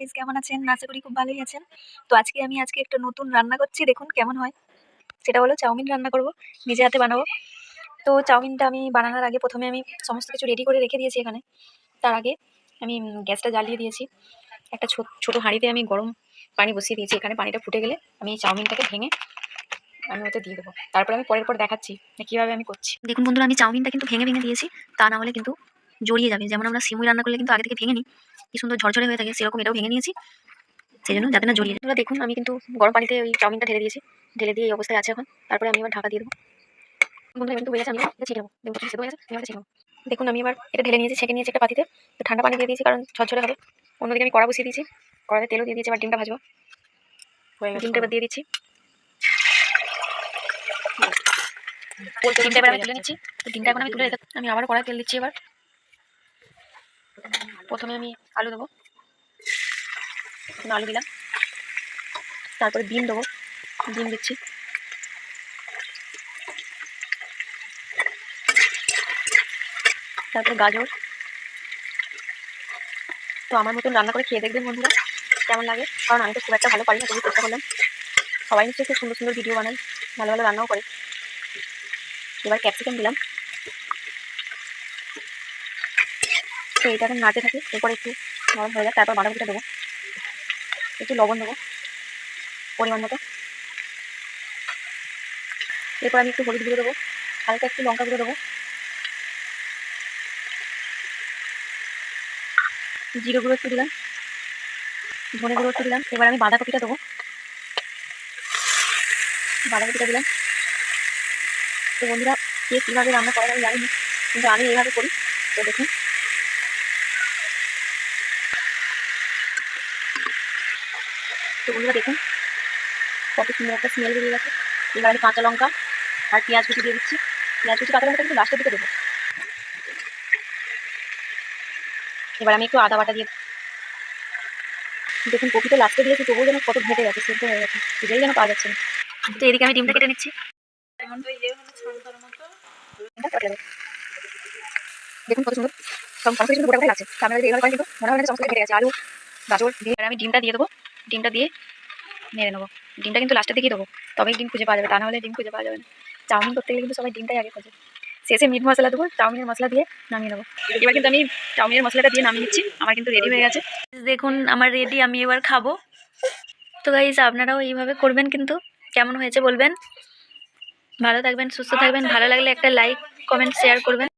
Please কেমন আছেন? আশা করি খুব ভালোই আছেন। তো আজকে আমি আজকে একটা নতুন রান্না করছি, দেখুন কেমন হয়। সেটা হলো চাউমিন রান্না করব, নিজে হাতে বানাবো। তো চাউমিনটা আমি বানানোর আগে প্রথমে আমি সমস্ত কিছু রেডি করে রেখে দিয়েছি এখানে। তার আগে আমি গ্যাসটা জ্বালিয়ে দিয়েছি। একটা ছোট হাঁড়িতে আমি গরম পানি বসিয়ে দিয়েছি। এখানে পানিটা ফুটে গেলে আমি চাউমিনটাকে ভেঙে আমি ওতে দিয়ে দেবো। তারপরে আমি পরের পর দেখাচ্ছি কীভাবে আমি করছি। দেখুন বন্ধুরা, আমি চাউমিনটা কিন্তু ভেঙে ভেঙে দিয়েছি, তা না হলে কিন্তু জড়িয়ে যাবে। যেমন আমরা সিমুই রান্না করলে কিন্তু আগে থেকে ভেঙে নিই। কি সুন্দর ঝরঝরে হয়ে থাকে সেরকম এটাও ভেঙে নিয়েছি। সেই জন্য যাতে না জড়িয়ে যায়। তোমরা দেখুন আমি কিন্তু গরম পানিতে ওই চাউমিনটা ঢেলে দিয়েছি। ঢেলে দিয়ে এই অবস্থায় আছে এখন। তারপরে আমি আবার ঢাকা দিয়ে দেবো। বন্ধুরা কিন্তু আমি এটা দেখুন সেদ্ধ হয়ে গেছে আমি দেখুন এবার এটা ঢেলে নিয়েছি ছেঁকে নিয়েছি একটা পাতিতে। তো ঠান্ডা পানি দিয়ে দিয়েছি কারণ ঝরঝরে হবে। অন্যদিকে আমি কড়া বসিয়ে দিয়েছি। কড়াতে তেলও দিয়ে দিয়েছি এবার ডিমটা ভাজবো। ডিমটা এবার দিয়ে দিচ্ছি। ডিমটা এবার আমি তুলে নিচ্ছি। ডিমটা এখন আমি তুলে রেখে আমি আবার কড়াই তেল দিচ্ছি এবার। প্রথমে আমি আলু দেবো। আলু দিলাম। তারপরে ডিম দেবো। ডিম দিচ্ছি। তারপরে গাজর। তো আমার মতন রান্না করে খেয়ে দেখবেন বন্ধুরা, কেমন লাগে? কারণ আমি তো খুব একটা ভালো পারি না তবু চেষ্টা করলাম। সবাই নিশ্চয়ই খুব সুন্দর সুন্দর ভিডিও বানাই ভালো ভালো রান্নাও করে। এবার ক্যাপসিকাম দিলাম। তো এটা এখন নাড়তে থাকে, এরপর একটু নরম হয়ে যাক, তারপর বাঁধাকপিটা দেবো। একটু লবণ দেবো, পরিমাণ মতো। এরপর আমি একটু হলুদ গুঁড়ো দেবো, হালকা একটু লঙ্কা গুঁড়ো দেবো। জিরে গুঁড়ো একটু দিলাম, ধনে গুঁড়ো একটু দিলাম, এবার আমি বাঁধাকপিটা দেবো। বাঁধাকপিটা দিলাম। তো বন্ধুরা, কে কীভাবে রান্না করেন আমি জানি কিন্তু আমি এইভাবে করি, তো দেখুন। তো বন্ধুরা দেখুন। কত সুন্দর একটা স্মেল বেরিয়ে গেছে। এবার আমি কাঁচা লঙ্কা আর পেঁয়াজ কুচি দিয়ে দিচ্ছি। পেঁয়াজ কুচি কাঁচা লঙ্কা কিন্তু লাস্টের দিকে দেবো। এবার আমি একটু আদা বাটা দিয়ে দেখুন কপি তো লাস্টে দিয়েছি তবুও যেন কত ঘেটে গেছে সেদ্ধ হয়ে গেছে সেটাই যেন পাওয়া যাচ্ছে না। তো এদিকে আমি ডিমটা কেটে নিচ্ছি। দেবো। দেখুন কত সুন্দর। সব সমস্ত কিছু গোটা গোটা লাগছে। সামনে যদি কিন্তু মনে হয় না সমস্ত ঘেটে গেছে। আলু গাজর দিয়ে আমি ডিমটা দিয়ে দেবো। ডিমটা দিয়ে নেড়ে নেব। ডিমটা কিন্তু লাস্টের দিকেই দেবো। তবেই ডিম খুঁজে পাওয়া যাবে, তা না হলে ডিম খুঁজে পাওয়া যাবে না। চাউমিন করতে গেলে কিন্তু সবাই ডিমটাই আগে খোঁজে। শেষে মিট মশলা দেবো, চাউমিনের মশলা দিয়ে নামিয়ে নেব। এবার কিন্তু আমি চাউমিনের মশলাটা দিয়ে নামিয়ে নিচ্ছি, আমার কিন্তু রেডি হয়ে গেছে। দেখুন, আমার রেডি আমি এবার খাব। তো গাইজ আপনারাও এইভাবে করবেন কিন্তু, কেমন হয়েছে বলবেন। ভালো থাকবেন, সুস্থ থাকবেন। ভালো লাগলে একটা লাইক কমেন্ট শেয়ার করবেন।